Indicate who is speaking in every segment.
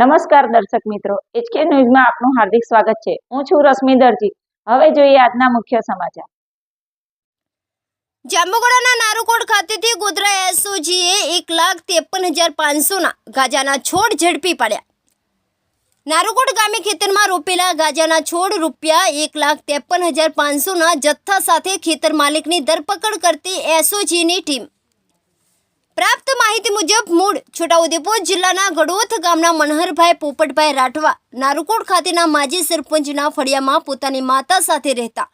Speaker 1: નમસ્કાર દર્શક મિત્રો એચકે ન્યૂઝમાં આપનું હાર્દિક સ્વાગત છે. હું છું રશ્મિ દરજી. હવે જોઈએ આજના મુખ્ય સમાચાર.
Speaker 2: જાંબુગોડાના નારુકોટ ખાતેથી ગોધરા એસઓજીએ એક લાખ ત્રેપન હજાર પાંચસોના ગાજાના છોડ ઝડપી પાડ્યા. નારુકોટ ગામે ખેતરમાં રોપેલા ગાજાના છોડ રૂપિયા એક લાખ ત્રેપન હજાર પાંચસોના જથ્થા સાથે ખેતર માલિકની ધરપકડ કરતી એસઓજીની ટીમ. પ્રાપ્ત માહિતી મુજબ મૂળ છોટાઉદેપુર જિલ્લાના ગડોથ ગામના મનહરભાઈ પોપટભાઈ રાઠવા નારુકોટ ખાતેના માજી સરપંચના ફળિયામાં પોતાની માતા સાથે રહેતા.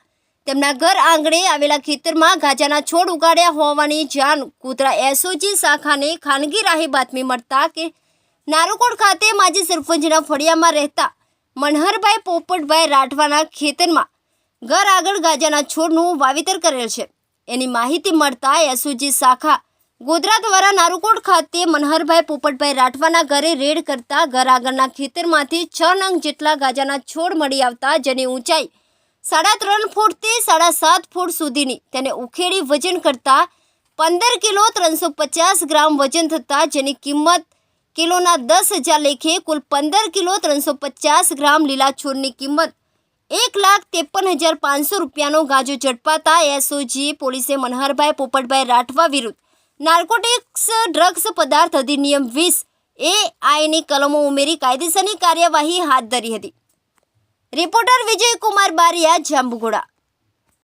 Speaker 2: તેમના ઘર આંગણે આવેલા ખેતરમાં ગાજાના છોડ ઉગાડ્યા હોવાની જાણ કૂતરા એસઓજી શાખાને ખાનગી રાહે બાતમી મળતા કે નારુકોટ ખાતે માજી સરપંચના ફળિયામાં રહેતા મનહરભાઈ પોપટભાઈ રાઠવાના ખેતરમાં ઘર આગળ ગાજાના છોડનું વાવેતર કરેલ છે. એની માહિતી મળતા એસઓજી શાખા ગોધરા દ્વારા નારુકોટ ખાતે મનહરભાઈ પોપટભાઈ રાઠવાના ઘરે રેડ કરતા ઘર આગળના ખેતરમાંથી છ નંગ જેટલા ગાજાના છોડ મળી આવતા જેની ઊંચાઈ સાડા ત્રણ ફૂટથી સાડા સાત ફૂટ સુધીની. તેને ઉખેડી વજન કરતા પંદર કિલો ત્રણસો પચાસ ગ્રામ વજન થતાં જેની કિંમત કિલોના દસ હજાર લેખે કુલ પંદર કિલો ત્રણસો પચાસ ગ્રામ લીલા છોડની કિંમત એક લાખ ત્રેપન હજાર પાંચસો રૂપિયાનો ગાજો ઝડપાતા એસઓજી પોલીસે મનહરભાઈ પોપટભાઈ રાઠવા વિરુદ્ધ નાર્કોટિક્સ ડ્રગ્સ પદાર્થ અધિનિયમ વીસ એ આઈની કલમો ઉમેરી કાયદેસરની કાર્યવાહી હાથ ધરી હતી. રિપોર્ટર વિજયકુમાર બારિયા, જાંબુઘોડા.